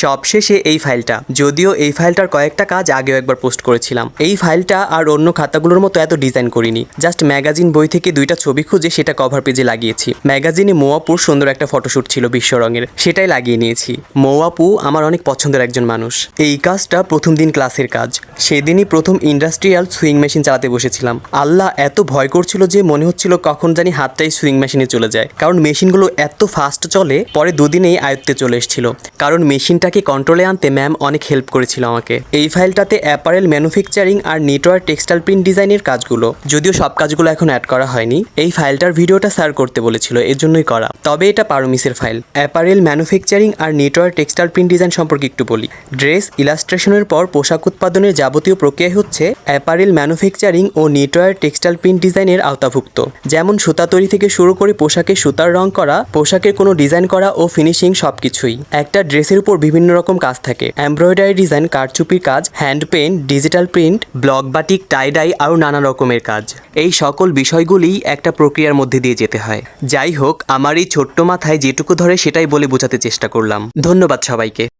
সবশেষে এই ফাইলটা। যদিও এই ফাইলটার কয়েকটা কাজ আগেও একবার পোস্ট করেছিলাম। এই ফাইলটা আর অন্য খাতাগুলোর মতো এত ডিজাইন করিনি। জাস্ট ম্যাগাজিন বই থেকে দুইটা ছবি খুঁজে সেটা কভার পেজে লাগিয়েছি। ম্যাগাজিনে মোয়াপুর সুন্দর একটা ফটোশ্যুট ছিল বিশ্ব রঙের। সেটাই লাগিয়ে নিয়েছি। মোয়াপু আমার অনেক পছন্দের একজন মানুষ। এই কাজটা প্রথম দিন ক্লাসের কাজ। সেদিনই প্রথম ইন্ডাস্ট্রিয়াল সুইং মেশিন চালাতে বসেছিলাম। আল্লাহ এত ভয় করছিল যে মনে হচ্ছিল কখন জানি হাতটাই সুইং মেশিনে চলে যায়। কারণ মেশিনগুলো এত ফাস্ট চলে, পরে দুদিনেই আয়ত্তে চলে এসেছিল। কারণ মেশিনটাকে কন্ট্রোলে আনতে ম্যাম অনেক হেল্প করেছিল আমাকে। এই ফাইলটাতে অ্যাপারেল ম্যানুফ্যাকচারিং আর নেটওয়ার্ক টেক্সটাইল প্রিন্ট ডিজাইনের কাজগুলো, যদিও সব কাজগুলো এখন অ্যাড করা হয়নি, এই ফাইলটার ভিডিওটা স্যার করতে বলেছিল এর জন্যই করা। তবে এটা পারমিসের ফাইল অ্যাপারেল ম্যানুফ্যাকচারিং আর নেটওয়ার্ক টেক্সটাইল প্রিন্ট ডিজাইন সম্পর্কে একটু বলি। ড্রেস ইলাস্ট্রেশনের পর পোশাক উৎপাদনের যাবতীয় প্রক্রিয়া হচ্ছে অ্যাপারেল ম্যানুফ্যাকচারিং ও নেটওয়ার্ক টেক্সটাইল প্রিন্ট ডিজাইনের আওতাভুক্ত। যেমন সুতা তৈরি থেকে শুরু করে পোশাকে সুতার রং করা, পোশাকের কোনো ডিজাইন করা ও ফিনিশিং সবকিছুই। একটা ড্রেসের উপর বিভিন্ন রকম কাজ থাকে। এমব্রয়ডারি ডিজাইন কারচুপির কাজ hand paint digital print block batik tie dye আরও নানা রকমের কাজ। এই সকল বিষয়গুলি একটা প্রক্রিয়ার মধ্যে দিয়ে যেতে হয়। যাই হোক, আমার এই ছোট্ট মাথায় যেটুকু ধরে সেটাই বলে বোঝাতে চেষ্টা করলাম। ধন্যবাদ সবাইকে।